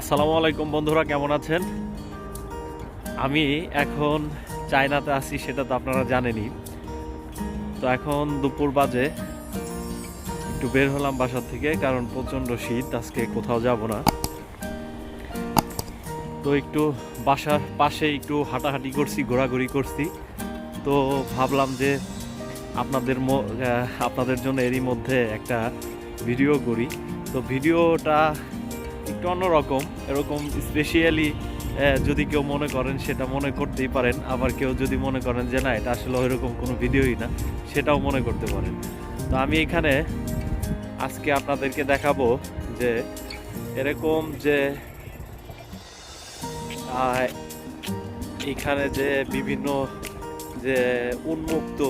আসসালামু আলাইকুম বন্ধুরা, কেমন আছেন? আমি এখন চায়নাতে আছি, সেটা তো আপনারা জানেনই। তো এখন দুপুর বাজে, একটু বের হলাম বাসার থেকে, কারণ প্রচণ্ড শীত, আজকে কোথাও যাব না। তো একটু বাসার পাশে একটু হাঁটাহাঁটি করছি, ঘোরাঘুরি করছি। তো ভাবলাম যে আপনাদের আপনাদের জন্য এরই মধ্যে একটা ভিডিও করি। তো ভিডিওটা একটু অন্যরকম এরকম স্পেশালি যদি কেউ মনে করেন সেটা মনে করতেই পারেন, আবার কেউ যদি মনে করেন যে না, এটা আসলে ওইরকম কোনো ভিডিওই না, সেটাও মনে করতে পারেন। তো আমি এখানে আজকে আপনাদেরকে দেখাবো যে এরকম যে এখানে যে বিভিন্ন যে উন্মুক্ত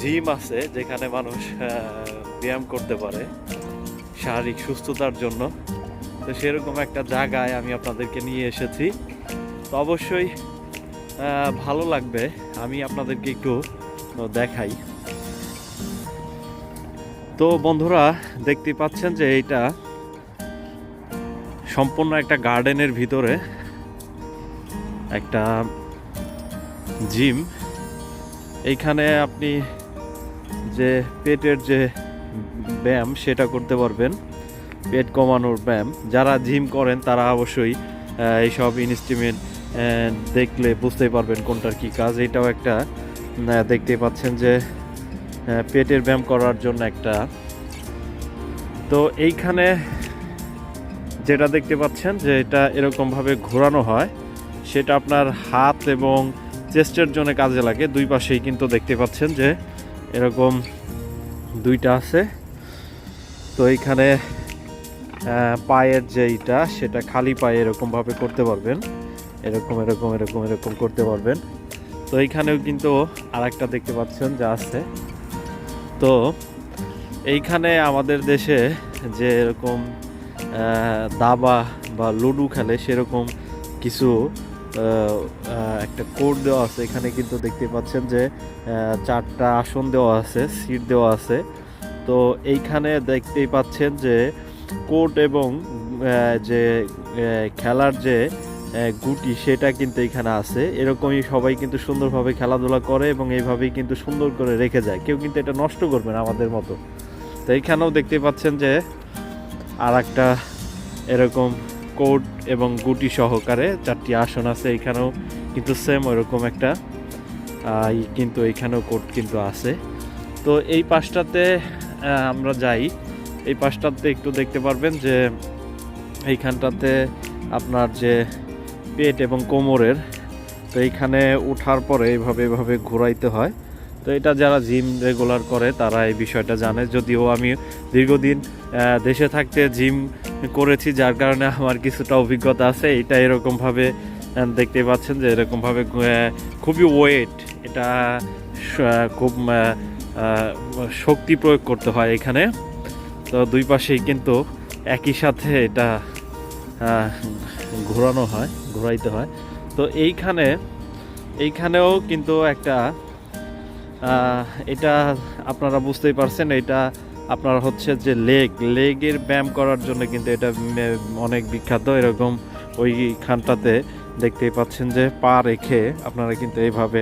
জিম আছে যেখানে মানুষ ব্যায়াম করতে পারে। শারীরিক সুস্থতার জন্য। তো সেরকম একটা জায়গায় আমি আপনাদেরকে নিয়ে এসেছি। তো অবশ্যই ভালো লাগবে। আমি আপনাদেরকে একটু দেখাই। তো বন্ধুরা, দেখতে পাচ্ছেন যে এইটা সম্পূর্ণ একটা গার্ডেনের ভিতরে একটা জিম। এইখানে আপনি যে পেটের যে ব্যায়াম সেটা করতে পারবেন, পেট কমানোর ব্যায়াম। যারা জিম করেন তারা অবশ্যই এইসব ইনস্ট্রুমেন্ট দেখলে বুঝতেই পারবেন কোনটার কি কাজ। এটাও একটা দেখতে পাচ্ছেন যে পেটের ব্যায়াম করার জন্য একটা। তো এইখানে যেটা দেখতে পাচ্ছেন যে, এটা এরকমভাবে ঘোরানো হয়। সেটা আপনার হাত এবং চেস্টের জন্য কাজে লাগে। দুই পাশেই কিন্তু দেখতে পাচ্ছেন যে, এরকম দুইটা আছে। তো এইখানে পায়ের যে এইটা সেটা খালি পায়ে এরকমভাবে করতে পারবেন। এরকম এরকম এরকম এরকম করতে পারবেন। তো এইখানেও কিন্তু আরেকটা দেখতে পাচ্ছেন যা আছে। তো এইখানে আমাদের দেশে যে এরকম দাবা বা লুডু খেলে সেরকম কিছু একটা কোড দেওয়া আছে। এখানে কিন্তু দেখতে পাচ্ছেন যে চারটা আসন দেওয়া আছে, সিট দেওয়া আছে। তো এইখানে দেখতেই পাচ্ছেন যে কোর্ট এবং যে খেলার যে গুটি, সেটা কিন্তু এখানে আছে। এরকমই সবাই কিন্তু সুন্দরভাবে খেলাধুলা করে এবং এইভাবেই কিন্তু সুন্দর করে রেখে যায়। কেউ কিন্তু এটা নষ্ট করবে না আমাদের মতো। তো এইখানেও দেখতে পাচ্ছেন যে আর একটা এরকম কোর্ট এবং গুটি সহকারে চারটি আসন আছে। এখানেও কিন্তু সেম ওইরকম একটা কিন্তু এখানেও কোর্ট কিন্তু আছে। তো এই পাশটাতে আমরা যাই। এই পাশটাতে একটু দেখতে পারবেন যে এইখানটাতে আপনার যে পেট এবং কোমরের, তো এইখানে ওঠার পরে এইভাবে এভাবে ঘোরাইতে হয়। তো এটা যারা জিম রেগুলার করে, তারা এই বিষয়টা জানে। যদিও আমি দীর্ঘদিন দেশে থাকতে জিম করেছি, যার কারণে আমার কিছুটা অভিজ্ঞতা আছে। এটা এরকমভাবে দেখতে পাচ্ছেন যে এরকমভাবে খুবই ওয়েট এটা খুব শক্তি প্রয়োগ করতে হয় এখানে। তো দুই পাশেই কিন্তু একই সাথে এটা ঘোরানো হয়, ঘোরাইতে হয়। তো এইখানে, এইখানেও কিন্তু একটা এটা আপনারা বুঝতেই পারছেন, এটা আপনার হচ্ছে যে লেগ লেগের ব্যায়াম করার জন্য কিন্তু এটা অনেক বিখ্যাত। এরকম ওইখানটাতে দেখতেই পাচ্ছেন যে পা রেখে আপনারা কিন্তু এইভাবে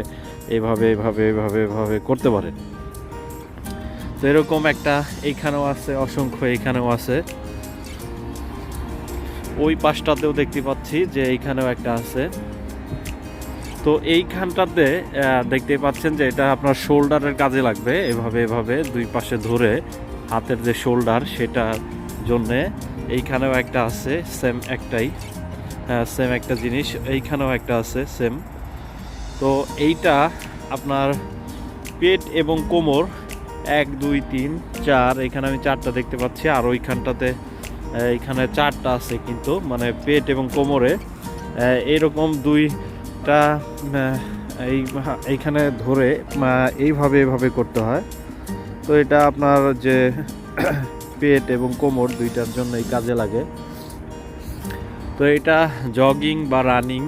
এইভাবে এইভাবে এইভাবে এইভাবে করতে পারেন। তো এরকম একটা এইখানেও আছে, অসংখ্য এইখানেও আছে। ওই পাশটাতেও দেখতে পাচ্ছি যে এইখানেও একটা আছে। তো এইখানটাতে দেখতে পাচ্ছেন যে এটা আপনার শোল্ডারের কাজে লাগবে, এভাবে এভাবে দুই পাশে ধরে হাতের যে শোল্ডার সেটার জন্যে এইখানেও একটা আছে, সেম একটাই। সেম একটা জিনিস, এইখানেও একটা আছে, সেম। তো এইটা আপনার পেট এবং কোমর এক দুই তিন চার এখানে আমি চারটা দেখতে পাচ্ছি আর ওইখানটাতে আহ, এইখানে চারটা আছে কিন্তু মানে পেট এবং কোমরে। আহ, এইরকম দুইটা এই এইখানে ধরে এইভাবে এভাবে করতে হয়। তো এটা আপনার যে পেট এবং কোমর দুইটার জন্য এই কাজে লাগে। তো এটা জগিং বা রানিং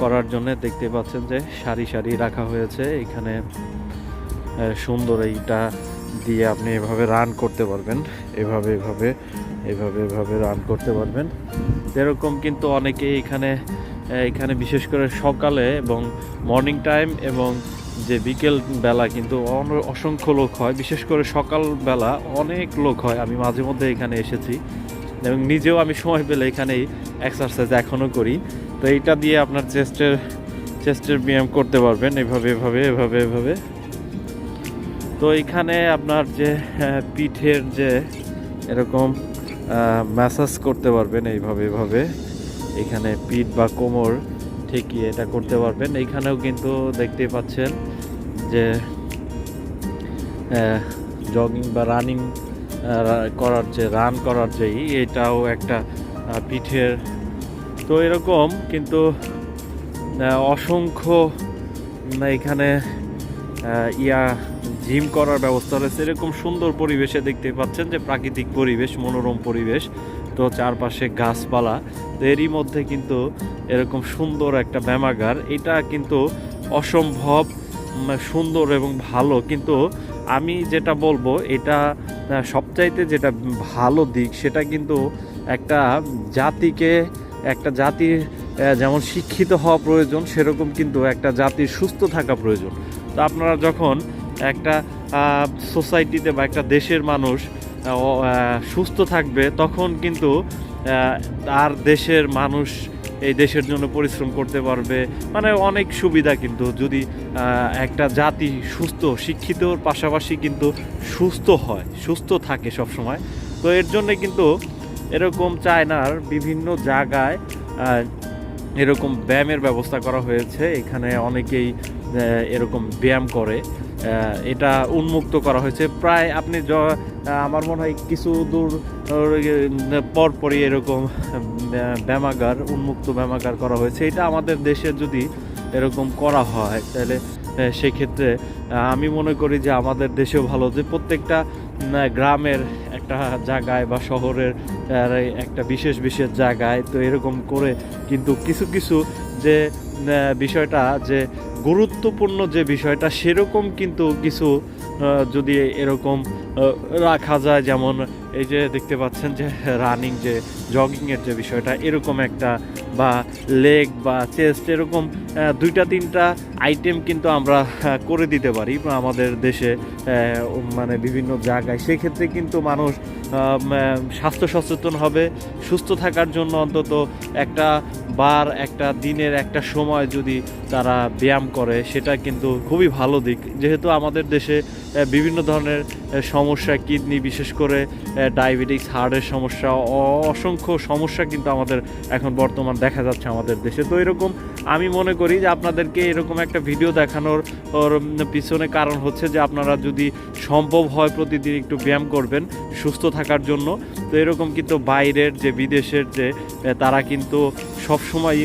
করার জন্য দেখতে পাচ্ছেন যে সারি সারি রাখা হয়েছে। এখানে সুন্দর এইটা দিয়ে আপনি এভাবে রান করতে পারবেন। এভাবে এভাবে এভাবে এভাবে রান করতে পারবেন। এরকম কিন্তু অনেকেই এখানে এখানে বিশেষ করে সকালে এবং মর্নিং টাইম এবং যে বিকেল বেলা কিন্তু অসংখ্য লোক হয়। বিশেষ করে সকাল বেলা অনেক লোক হয়। আমি মাঝে মধ্যে এখানে এসেছি এবং নিজেও আমি সময় পেলে এখানেই এক্সারসাইজ এখনও করি। তো এইটা দিয়ে আপনার চেস্টের চেস্টের ব্যায়াম করতে পারবেন। এভাবে এভাবে এভাবে এভাবে। তো এখানে আপনার যে পিঠের যে এরকম ম্যাসাজ করতে পারবেন এইভাবে এভাবে এখানে পিঠ বা কোমর ঠেকিয়ে এটা করতে পারবেন। এইখানেও কিন্তু দেখতে পাচ্ছেন যে জগিং বা রানিং করার যে রান করার যেই, এটাও একটা পিঠের। তো এরকম কিন্তু অসংখ্য এখানে ইয়া জিম করার ব্যবস্থা রয়েছে। এরকম সুন্দর পরিবেশে দেখতে পাচ্ছেন যে প্রাকৃতিক পরিবেশ, মনোরম পরিবেশ, তো চারপাশে গাছপালা। তো এরই মধ্যে কিন্তু এরকম সুন্দর একটা ব্যামাগার এটা কিন্তু অসম্ভব সুন্দর এবং ভালো। কিন্তু আমি যেটা বলব, এটা সবচাইতে যেটা ভালো দিক, সেটা কিন্তু একটা জাতিকে, একটা জাতির যেমন শিক্ষিত হওয়া প্রয়োজন, সেরকম কিন্তু একটা জাতির সুস্থ থাকা প্রয়োজন। তো আপনারা যখন একটা সোসাইটিতে বা একটা দেশের মানুষ সুস্থ থাকবে তখন কিন্তু আহ, তার দেশের মানুষ এই দেশের জন্য পরিশ্রম করতে পারবে। মানে অনেক সুবিধা কিন্তু যদি একটা জাতি সুস্থ শিক্ষিতর পাশাপাশি কিন্তু সুস্থ হয় সুস্থ থাকে সব সময় তো এর জন্য কিন্তু এরকম চায়নার বিভিন্ন জায়গায় এরকম ব্যায়ামের ব্যবস্থা করা হয়েছে। এখানে অনেকেই এরকম ব্যায়াম করে। এটা উন্মুক্ত করা হয়েছে। প্রায় আপনি য- আমার মনে হয় কিছু দূর পর পরই এরকম ব্যামাগার উন্মুক্ত ব্যায়ামাগার করা হয়েছে। এটা আমাদের দেশে যদি এরকম করা হয়, তাহলে সেক্ষেত্রে আমি মনে করি যে আমাদের দেশেও ভালো। যে প্রত্যেকটা গ্রামের একটা জায়গায় বা শহরের একটা বিশেষ বিশেষ জায়গায় তো এরকম করে কিন্তু কিছু কিছু যে বিষয়টা যে গুরুত্বপূর্ণ যে বিষয়টা সেরকম কিন্তু কিছু যদি এরকম রাখা যায় যেমন এই যে দেখতে পাচ্ছেন যে রানিং যে জগিংয়ের যে বিষয়টা, এরকম একটা বা লেগ বা চেস্ট এরকম দুইটা তিনটা আইটেম কিন্তু আমরা করে দিতে পারি আমাদের দেশে মানে বিভিন্ন জায়গায়। সেক্ষেত্রে কিন্তু মানুষ স্বাস্থ্য সচেতন হবে, সুস্থ থাকার জন্য অন্তত একটা বার, একটা দিনের একটা সময় যদি তারা ব্যায়াম করে, সেটা কিন্তু খুবই ভালো দিক। যেহেতু আমাদের দেশে বিভিন্ন ধরনের সমস্যা, কিডনি বিশেষ করে ডায়াবেটিক্স হার্টের সমস্যা অসংখ্য সমস্যা কিন্তু আমাদের এখন বর্তমান দেখা যাচ্ছে আমাদের দেশে। তো এরকম আমি মনে করি যে আপনাদেরকে এরকম একটা ভিডিও দেখানোর পিছনে কারণ হচ্ছে যে আপনারা যদি সম্ভব হয় প্রতিদিন একটু ব্যায়াম করবেন, সুস্থ থাকার জন্য। তো এরকম কিন্তু বাইরের যে, বিদেশের যে তারা কিন্তু সবসময়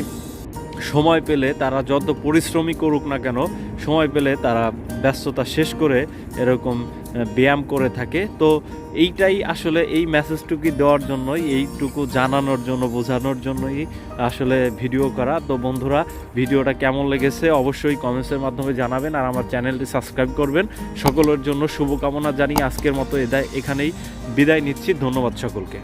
সময় পেলে তারা যত পরিশ্রমী করুক না কেন, সময় পেলে তারা ব্যস্ততা শেষ করে এরকম ব্যায়াম করে থাকে। তো এইটাই আসলে এই মেসেজটুকু দেওয়ার জন্যই, এইটুকু জানানোর জন্য, বোঝানোর জন্যই আসলে ভিডিও করা। তো বন্ধুরা, ভিডিওটা কেমন লেগেছে অবশ্যই কমেন্টসের মাধ্যমে জানাবেন আর আমার চ্যানেলটি সাবস্ক্রাইব করবেন। সকলের জন্য শুভকামনা জানিয়ে আজকের মতো এদায় এখানেই বিদায় নিচ্ছি। ধন্যবাদ সকলকে।